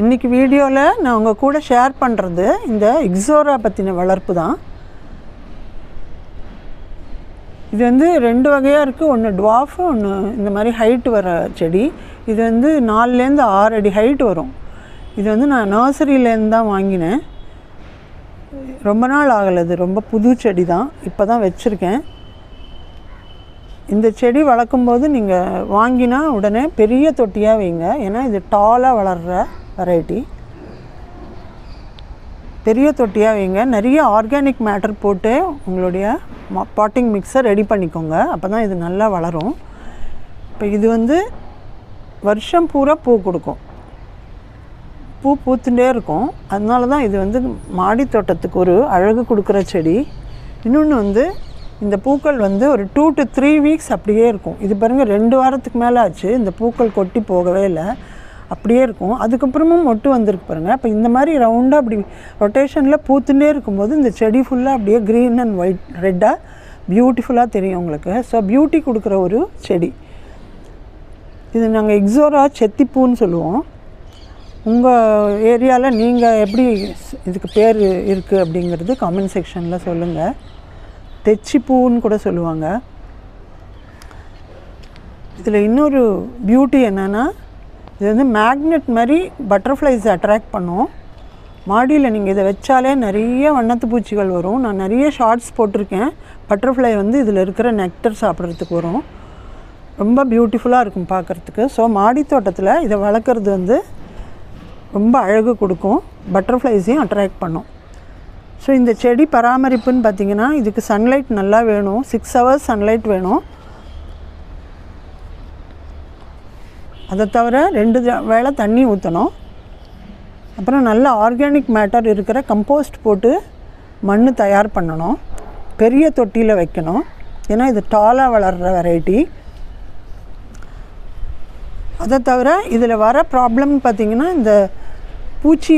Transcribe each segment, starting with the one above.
இன்றைக்கி வீடியோவில் நான் உங்கள் கூட ஷேர் பண்ணுறது இந்த எக்ஸோரா பற்றின வளர்ப்பு தான். இது வந்து ரெண்டு வகையாக இருக்குது ஒன்று டுவாஃபு ஒன்று இந்த மாதிரி ஹைட் வர செடி. இது வந்து நாலுலேருந்து ஆறு அடி ஹைட் வரும். இது வந்து நான் நர்சரியிலேருந்து தான் வாங்கினேன். ரொம்ப நாள் ஆகலை இது. ரொம்ப புது செடி தான். இப்போ தான் வச்சுருக்கேன். இந்த செடி வளர்க்கும்போது நீங்கள் வாங்கினா உடனே பெரிய தொட்டியாக வைங்க. ஏன்னா இது டாலாக வளர்கிற வெரைட்டி பெரிய தொட்டியாக வைங்க. நிறைய ஆர்கானிக் மேட்டர் போட்டு உங்களுடைய பாட்டிங் மிக்ஸை ரெடி பண்ணிக்கோங்க. அப்போ தான் இது நல்லா வளரும். இப்போ இது வந்து வருஷம் பூரா பூ கொடுக்கும். பூ பூத்துட்டே இருக்கும். அதனால தான் இது வந்து மாடி தோட்டத்துக்கு ஒரு அழகு கொடுக்குற செடி. இன்னொன்று வந்து இந்த பூக்கள் வந்து ஒரு டூ டு த்ரீ வீக்ஸ் அப்படியே இருக்கும். இது பாருங்கள் ரெண்டு வாரத்துக்கு மேலே ஆச்சு. இந்த பூக்கள் கொட்டி போகவே இல்லை. அப்படியே இருக்கும். அதுக்கப்புறமும் மொட்டு வந்திருக்கு பாருங்கள் அப்போ இந்த மாதிரி ரவுண்டாக அப்படி ரொட்டேஷனில் பூத்துட்டே இருக்கும்போது இந்த செடி ஃபுல்லாக அப்படியே க்ரீன் அண்ட் ஒயிட் ரெட்டாக பியூட்டிஃபுல்லாக தெரியும் உங்களுக்கு. ஸோ பியூட்டி கொடுக்குற ஒரு செடி. இது நாங்கள் எக்ஸோரா செத்திப்பூன்னு சொல்லுவோம். உங்கள் ஏரியாவில் நீங்கள் எப்படி இதுக்கு பேர் இருக்குது அப்படிங்கிறது கமெண்ட் செக்ஷனில் சொல்லுங்கள் தெச்சிப்பூன்னு கூட சொல்லுவாங்க. இதில் இன்னொரு பியூட்டி என்னென்னா இது வந்து மேக்னெட் மாதிரி பட்டர்ஃப்ளைஸ் அட்ராக்ட் பண்ணும். மாடியில் நீங்கள் இதை வச்சாலே நிறைய வண்ணத்து பூச்சிகள் வரும். நான் நிறைய ஷார்ட்ஸ் போட்டிருக்கேன். பட்டர்ஃப்ளை வந்து இதில் இருக்கிற நெக்டர் சாப்பிட்றதுக்கு வரும். ரொம்ப பியூட்டிஃபுல்லாக இருக்கும் பார்க்குறதுக்கு. ஸோ மாடி தோட்டத்தில் இதை வளர்க்குறது வந்து ரொம்ப அழகு கொடுக்கும். பட்டர்ஃப்ளைஸையும் அட்ராக்ட் பண்ணும். ஸோ இந்த செடி பராமரிப்புன்னு பார்த்தீங்கன்னா இதுக்கு சன்லைட் நல்லா வேணும். சிக்ஸ் ஹவர்ஸ் சன்லைட் வேணும். அதை தவிர ரெண்டு வேளை தண்ணி ஊற்றணும் அப்புறம் நல்ல ஆர்கானிக் மேட்டர் இருக்கிற கம்போஸ்ட் போட்டு மண் தயார் பண்ணணும். பெரிய தொட்டியில் வைக்கணும். ஏன்னா இது டாலாக வளர்கிற வெரைட்டி. அதை தவிர இதில் வர ப்ராப்ளம்னு பார்த்தீங்கன்னா இந்த பூச்சி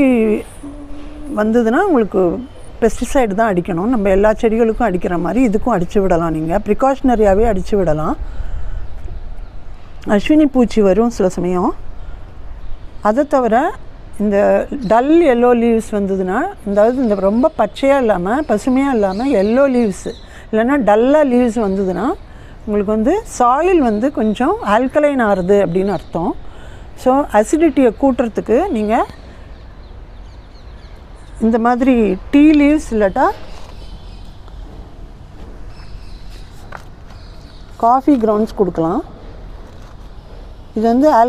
வந்ததுன்னா உங்களுக்கு பெஸ்டிசைடு தான் அடிக்கணும். நம்ம எல்லா செடிகளுக்கும் அடிக்கிற மாதிரி இதுக்கும் அடித்து விடலாம் நீங்கள் ப்ரிகாஷ்னரியாகவே அடித்து விடலாம். அஸ்வினி பூச்சி வரும் சில சமயம். அதை தவிர இந்த டல் எல்லோ லீவ்ஸ் வந்ததுன்னா அதாவது இந்த ரொம்ப பச்சையாக இல்லாமல் பசுமையாக இல்லாமல் எல்லோ லீவ்ஸு இல்லைன்னா டல்லாக லீவ்ஸ் வந்ததுன்னா உங்களுக்கு வந்து சாயில் வந்து கொஞ்சம் ஆல்கலைன் ஆறுது அப்படின்னு அர்த்தம். ஸோ அசிடிட்டியை கூட்டுறதுக்கு நீங்கள் இந்த மாதிரி டீ லீவ்ஸ் இல்லாட்டா காஃபி கிரவுண்ட்ஸ் கொடுக்கலாம். இது வந்து ஆல்